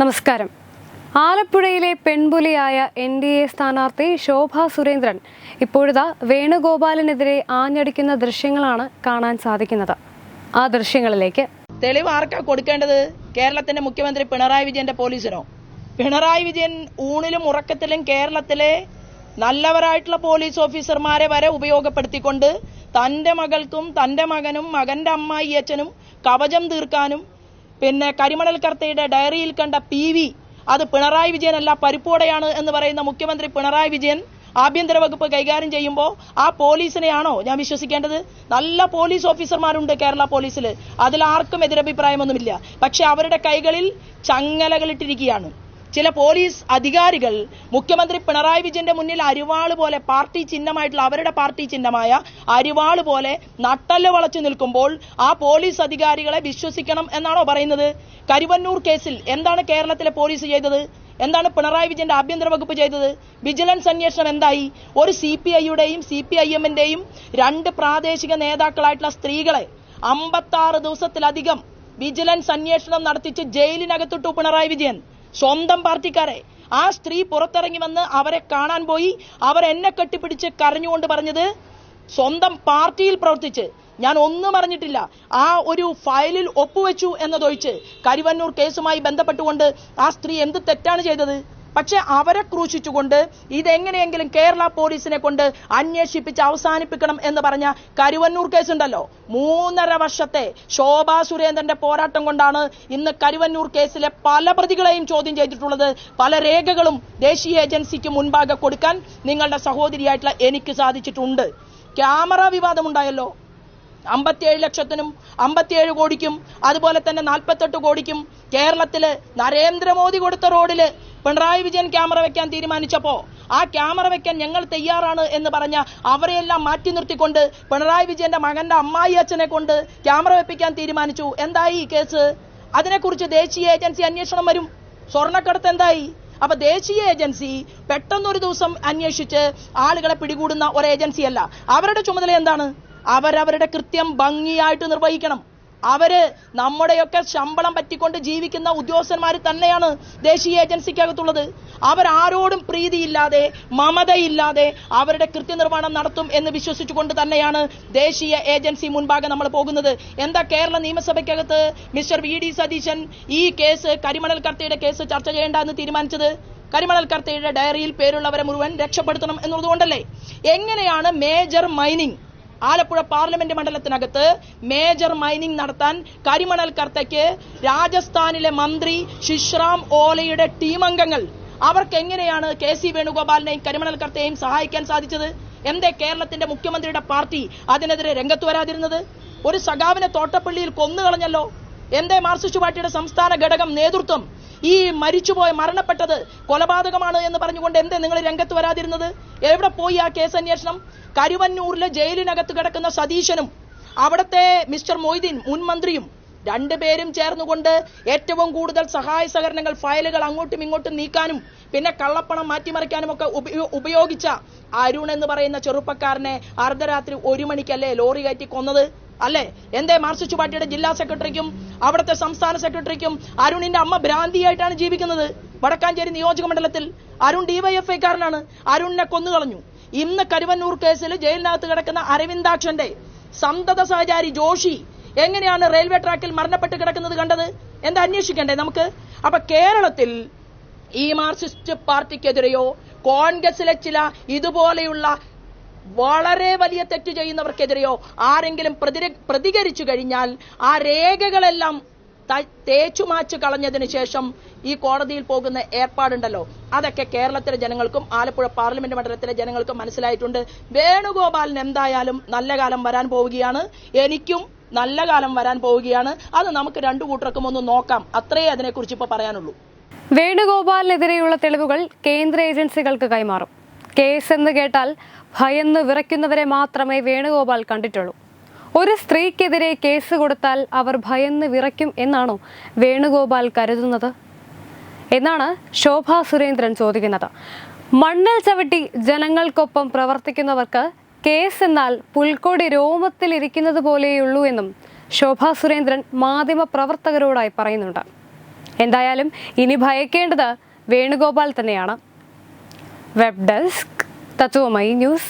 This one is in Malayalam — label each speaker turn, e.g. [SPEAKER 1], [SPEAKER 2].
[SPEAKER 1] നമസ്കാരം. ആലപ്പുഴയിലെ പെൺപുലിയായ എൻ ഡി എ സ്ഥാനാർത്ഥി ശോഭ സുരേന്ദ്രൻ ഇപ്പോഴത്തെ വേണുഗോപാലിനെതിരെ ആഞ്ഞടിക്കുന്ന ദൃശ്യങ്ങളാണ് കാണാൻ സാധിക്കുന്നത്. ആ ദൃശ്യങ്ങളിലേക്ക്.
[SPEAKER 2] തെളിവ് ആർക്കാ കൊടുക്കേണ്ടത്? കേരളത്തിന്റെ മുഖ്യമന്ത്രി പിണറായി വിജയന്റെ പോലീസിനോ? പിണറായി വിജയൻ ഊണിലും ഉറക്കത്തിലും കേരളത്തിലെ നല്ലവരായിട്ടുള്ള പോലീസ് ഓഫീസർമാരെ വരെ ഉപയോഗപ്പെടുത്തിക്കൊണ്ട് തന്റെ മകൾക്കും തന്റെ മകനും മകന്റെ അമ്മായി അച്ഛനും കവചം തീർക്കാനും പിന്നെ കരിമണൽ കർത്തയുടെ ഡയറിയിൽ കണ്ട പി വി അത് പിണറായി വിജയനല്ല പരിപ്പോടെയാണ് എന്ന് പറയുന്ന മുഖ്യമന്ത്രി പിണറായി വിജയൻ ആഭ്യന്തര വകുപ്പ് കൈകാര്യം ചെയ്യുമ്പോൾ ആ പോലീസിനെയാണോ ഞാൻ വിശ്വസിക്കേണ്ടത്? നല്ല പോലീസ് ഓഫീസർമാരുണ്ട് കേരള പോലീസിൽ അതിൽ ആർക്കും എതിരഭിപ്രായമൊന്നുമില്ല. പക്ഷെ അവരുടെ കൈകളിൽ ചങ്ങലകളിട്ടിരിക്കുകയാണ്. ചില പോലീസ് അധികാരികൾ മുഖ്യമന്ത്രി പിണറായി വിജയന്റെ മുന്നിൽ അരിവാൾ പോലെ പാർട്ടി ചിഹ്നമായിട്ടുള്ള അവരുടെ പാർട്ടി ചിഹ്നമായ അരിവാൾ പോലെ നട്ടൽ വളച്ചു നിൽക്കുമ്പോൾ ആ പോലീസ് അധികാരികളെ വിശ്വസിക്കണം എന്നാണോ പറയുന്നത്? കരുവന്നൂർ കേസിൽ എന്താണ് കേരളത്തിലെ പോലീസ് ചെയ്തത്? എന്താണ് പിണറായി വിജയന്റെ ആഭ്യന്തര വകുപ്പ് ചെയ്തത്? വിജിലൻസ് അന്വേഷണം എന്തായി? ഒരു സി പി ഐയുടെയും സി പി ഐ എമ്മിന്റെയും രണ്ട് പ്രാദേശിക നേതാക്കളായിട്ടുള്ള സ്ത്രീകളെ അമ്പത്താറ് ദിവസത്തിലധികം വിജിലൻസ് അന്വേഷണം നടത്തിച്ച് ജയിലിനകത്തിട്ടു പിണറായി വിജയൻ. സ്വന്തം പാർട്ടിക്കാരെ. ആ സ്ത്രീ പുറത്തിറങ്ങി വന്ന് അവരെ കാണാൻ പോയി. അവർ എന്നെ കെട്ടിപ്പിടിച്ച് കരഞ്ഞുകൊണ്ട് പറഞ്ഞത് സ്വന്തം പാർട്ടിയിൽ പ്രവർത്തിച്ച്. ഞാൻ ഒന്നും അറിഞ്ഞിട്ടില്ല. ആ ഒരു ഫയലിൽ ഒപ്പുവെച്ചു എന്നതൊഴിച്ച് കരുവന്നൂർ കേസുമായി ബന്ധപ്പെട്ടുകൊണ്ട് ആ സ്ത്രീ എന്ത് തെറ്റാണ് ചെയ്തത്? പക്ഷെ അവരെ ക്രൂശിച്ചുകൊണ്ട് ഇതെങ്ങനെയെങ്കിലും കേരള പോലീസിനെ കൊണ്ട് അന്വേഷിപ്പിച്ച് അവസാനിപ്പിക്കണം എന്ന് പറഞ്ഞ കരുവന്നൂർ കേസുണ്ടല്ലോ. മൂന്നര വർഷത്തെ ശോഭാ സുരേന്ദ്രന്റെ പോരാട്ടം കൊണ്ടാണ് ഇന്ന് കരുവന്നൂർ കേസിലെ പല പ്രതികളെയും ചോദ്യം ചെയ്തിട്ടുള്ളത്. പല രേഖകളും ദേശീയ ഏജൻസിക്ക് മുൻപാകെ കൊടുക്കാൻ നിങ്ങളുടെ സഹോദരിയായിട്ടുള്ള എനിക്ക് സാധിച്ചിട്ടുണ്ട്. ക്യാമറ വിവാദമുണ്ടായല്ലോ. അമ്പത്തിയേഴ് ലക്ഷത്തിനും അമ്പത്തിയേഴ് കോടിക്കും അതുപോലെ തന്നെ നാൽപ്പത്തെട്ട് കോടിക്കും കേരളത്തിൽ നരേന്ദ്രമോദി കൊടുത്ത റോഡിൽ പിണറായി വിജയൻ ക്യാമറ വെക്കാൻ തീരുമാനിച്ചപ്പോ ആ ക്യാമറ വെക്കാൻ ഞങ്ങൾ തയ്യാറാണ് എന്ന് പറഞ്ഞ അവരെയെല്ലാം മാറ്റി നിർത്തിക്കൊണ്ട് പിണറായി വിജയന്റെ മകന്റെ അമ്മായി അച്ഛനെ കൊണ്ട് ക്യാമറ വെപ്പിക്കാൻ തീരുമാനിച്ചു. എന്തായി ഈ കേസ്? അതിനെക്കുറിച്ച് ദേശീയ ഏജൻസി അന്വേഷണം വരും. സ്വർണക്കടത്ത് എന്തായി? അപ്പൊ ദേശീയ ഏജൻസി പെട്ടെന്നൊരു ദിവസം അന്വേഷിച്ച് ആളുകളെ പിടികൂടുന്ന ഒരു ഏജൻസിയല്ല. അവരുടെ ചുമതല എന്താണ്? അവരവരുടെ കൃത്യം ഭംഗിയായിട്ട് നിർവഹിക്കണം. അവർ നമ്മുടെയൊക്കെ ശമ്പളം പറ്റിക്കൊണ്ട് ജീവിക്കുന്ന ഉദ്യോഗസ്ഥന്മാർ തന്നെയാണ് ദേശീയ ഏജൻസിക്കകത്തുള്ളത്. അവരാരോടും പ്രീതിയില്ലാതെ മമതയില്ലാതെ അവരുടെ കൃത്യനിർവഹണം നടത്തും എന്ന് വിശ്വസിച്ചുകൊണ്ട് തന്നെയാണ് ദേശീയ ഏജൻസി മുൻപാകെ നമ്മൾ പോകുന്നത്. എന്താ കേരള നിയമസഭയ്ക്കകത്ത് മിസ്റ്റർ വി ഡി സതീശൻ ഈ കേസ് കരിമണൽ കർത്തയുടെ കേസ് ചർച്ച ചെയ്യേണ്ട എന്ന് തീരുമാനിച്ചത്? കരിമണൽ കർത്തയുടെ ഡയറിയിൽ പേരുള്ളവരെ മുഴുവൻ രക്ഷപ്പെടുത്തണം എന്നുള്ളതുകൊണ്ടല്ലേ? എങ്ങനെയാണ് മേജർ മൈനിങ് ആലപ്പുഴ പാർലമെന്റ് മണ്ഡലത്തിനകത്ത് മേജർ മൈനിങ് നടത്താൻ കരിമണൽ കർത്തയ്ക്ക് രാജസ്ഥാനിലെ മന്ത്രി ശിശ്രാം ഓലയുടെ ടീം അംഗങ്ങൾ. അവർക്ക് എങ്ങനെയാണ് കെ സി വേണുഗോപാലിനെയും കരിമണൽ കർത്തയെയും സഹായിക്കാൻ സാധിച്ചത്? എന്തേ കേരളത്തിന്റെ മുഖ്യമന്ത്രിയുടെ പാർട്ടി അതിനെതിരെ രംഗത്ത് വരാതിരുന്നത്? ഒരു സഖാവിനെ തോട്ടപ്പള്ളിയിൽ കൊന്നുകളഞ്ഞല്ലോ. എന്തേ മാർക്സിസ്റ്റ് പാർട്ടിയുടെ സംസ്ഥാന ഘടകം നേതൃത്വം ഈ മരിച്ചുപോയ മരണപ്പെട്ടത് കൊലപാതകമാണ് എന്ന് പറഞ്ഞുകൊണ്ട് എന്തേ നിങ്ങൾ രംഗത്ത് വരാതിരുന്നത്? എവിടെ പോയി ആ കേസ് അന്വേഷണം? കരുവന്നൂരിലെ ജയിലിനകത്ത് കിടക്കുന്ന സതീശനും അവിടുത്തെ മിസ്റ്റർ മൊയ്തീൻ മുൻ മന്ത്രിയും രണ്ടുപേരും ചേർന്നുകൊണ്ട് ഏറ്റവും കൂടുതൽ സഹായ സഹകരണങ്ങൾ ഫയലുകൾ അങ്ങോട്ടും ഇങ്ങോട്ടും നീക്കാനും പിന്നെ കള്ളപ്പണം മാറ്റിമറിക്കാനും ഒക്കെ ഉപയോഗിച്ച അരുൺ എന്ന് പറയുന്ന ചെറുപ്പക്കാരനെ അർദ്ധരാത്രി ഒരു മണിക്കല്ലേ ലോറി കയറ്റി കൊന്നത്? അല്ലേ? എന്തേ മാർക്സിസ്റ്റ് പാർട്ടിയുടെ ജില്ലാ സെക്രട്ടറിക്കും അവിടുത്തെ സംസ്ഥാന സെക്രട്ടറിക്കും അരുണിന്റെ അമ്മ ഭ്രാന്തിയായിട്ടാണ് ജീവിക്കുന്നത്? വടക്കാഞ്ചേരി നിയോജക മണ്ഡലത്തിൽ അരുൺ ഡിവൈഎഫ്ഐക്കാരനാണ്. അരുണിനെ കൊന്നുകളഞ്ഞു. ഇന്ന് കരുവന്നൂർ കേസിൽ ജയിലിനകത്ത് കിടക്കുന്ന അരവിന്ദാക്ഷന്റെ സന്തത സഹചാരി ജോഷി എങ്ങനെയാണ് റെയിൽവേ ട്രാക്കിൽ മരണപ്പെട്ട് കിടക്കുന്നത് കണ്ടത്? എന്താ അന്വേഷിക്കണ്ടേ നമുക്ക്? അപ്പൊ കേരളത്തിൽ ഈ മാർക്സിസ്റ്റ് പാർട്ടിക്കെതിരെയോ കോൺഗ്രസിലെ ചില ഇതുപോലെയുള്ള വളരെ വലിയ തെറ്റ് ചെയ്യുന്നവർക്കെതിരെയോ ആരെങ്കിലും പ്രതികരിച്ചു കഴിഞ്ഞാൽ ആ രേഖകളെല്ലാം തേച്ചു തേച്ചുമാച്ച് കളഞ്ഞതിന് ശേഷം ഈ കോടതിയിൽ പോകുന്ന ഏർപ്പാടുണ്ടല്ലോ. അതൊക്കെ കേരളത്തിലെ ജനങ്ങൾക്കും ആലപ്പുഴ പാർലമെന്റ് മണ്ഡലത്തിലെ ജനങ്ങൾക്കും മനസ്സിലായിട്ടുണ്ട്. വേണുഗോപാലിന് എന്തായാലും നല്ല കാലം വരാൻ പോവുകയാണ്. എനിക്കും നല്ല കാലം വരാൻ പോവുകയാണ്. അത് നമുക്ക് രണ്ടു കൂട്ടർക്കും ഒന്ന് നോക്കാം. അത്രേ അതിനെക്കുറിച്ച് ഇപ്പൊ പറയാനുള്ളൂ.
[SPEAKER 1] വേണുഗോപാലിനെതിരെയുള്ള തെളിവുകൾ കേന്ദ്ര ഏജൻസികൾക്ക് കൈമാറും. കേസ് എന്ന് കേട്ടാൽ ഭയന്ന് വിറയ്ക്കുന്നവരെ മാത്രമേ വേണുഗോപാൽ കണ്ടിട്ടുള്ളൂ. ഒരു സ്ത്രീക്കെതിരെ കേസ് കൊടുത്താൽ അവർ ഭയന്ന് വിറയ്ക്കും എന്നാണോ വേണുഗോപാൽ കരുതുന്നത്? എന്നാണ് ശോഭ സുരേന്ദ്രൻ ചോദിക്കുന്നത്. മണ്ണിൽ ചവിട്ടി ജനങ്ങൾക്കൊപ്പം പ്രവർത്തിക്കുന്നവർക്ക് കേസ് എന്നാൽ പുൽക്കൊടി രോമത്തിലിരിക്കുന്നത് പോലെയുള്ളൂ എന്നും ശോഭ സുരേന്ദ്രൻ മാധ്യമ പ്രവർത്തകരോടായി പറയുന്നുണ്ട്. എന്തായാലും ഇനി ഭയക്കേണ്ടത് വേണുഗോപാൽ തന്നെയാണ്. വെബ് ഡെസ്ക് തത്വമൈ ന്യൂസ്